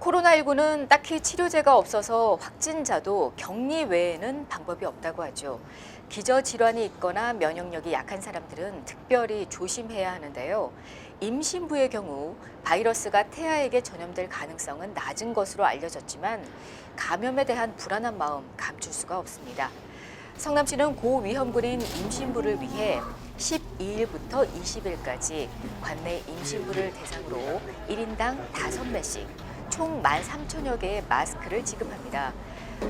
코로나19는 딱히 치료제가 없어서 확진자도 격리 외에는 방법이 없다고 하죠. 기저질환이 있거나 면역력이 약한 사람들은 특별히 조심해야 하는데요. 임신부의 경우 바이러스가 태아에게 전염될 가능성은 낮은 것으로 알려졌지만 감염에 대한 불안한 마음 감출 수가 없습니다. 성남시는 고위험군인 임신부를 위해 12일부터 20일까지 관내 임신부를 대상으로 1인당 5매씩 총 13,000여 개의 마스크를 지급합니다.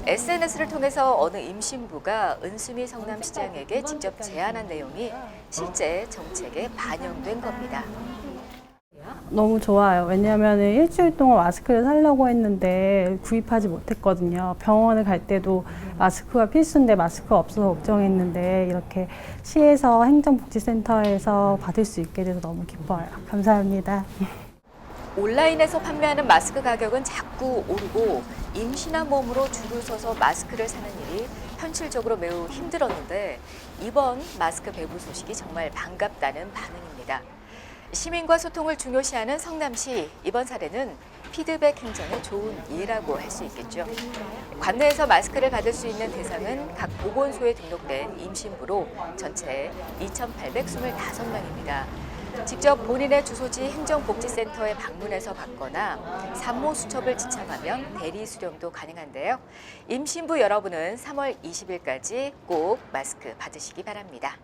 SNS를 통해서 어느 임신부가 은수미 성남시장에게 직접 제안한 내용이 실제 정책에 반영된 겁니다. 너무 좋아요. 왜냐하면 일주일 동안 마스크를 사려고 했는데 구입하지 못했거든요. 병원을 갈 때도 마스크가 필수인데 마스크가 없어서 걱정했는데 이렇게 시에서 행정복지센터에서 받을 수 있게 돼서 너무 기뻐요. 감사합니다. 온라인에서 판매하는 마스크 가격은 자꾸 오르고 임신한 몸으로 줄을 서서 마스크를 사는 일이 현실적으로 매우 힘들었는데 이번 마스크 배부 소식이 정말 반갑다는 반응입니다. 시민과 소통을 중요시하는 성남시 이번 사례는 피드백 행정의 좋은 예라고 할 수 있겠죠. 관내에서 마스크를 받을 수 있는 대상은 각 보건소에 등록된 임신부로 전체 2,825명입니다. 직접 본인의 주소지 행정복지센터에 방문해서 받거나 산모 수첩을 지참하면 대리 수령도 가능한데요. 임신부 여러분은 3월 20일까지 꼭 마스크 받으시기 바랍니다.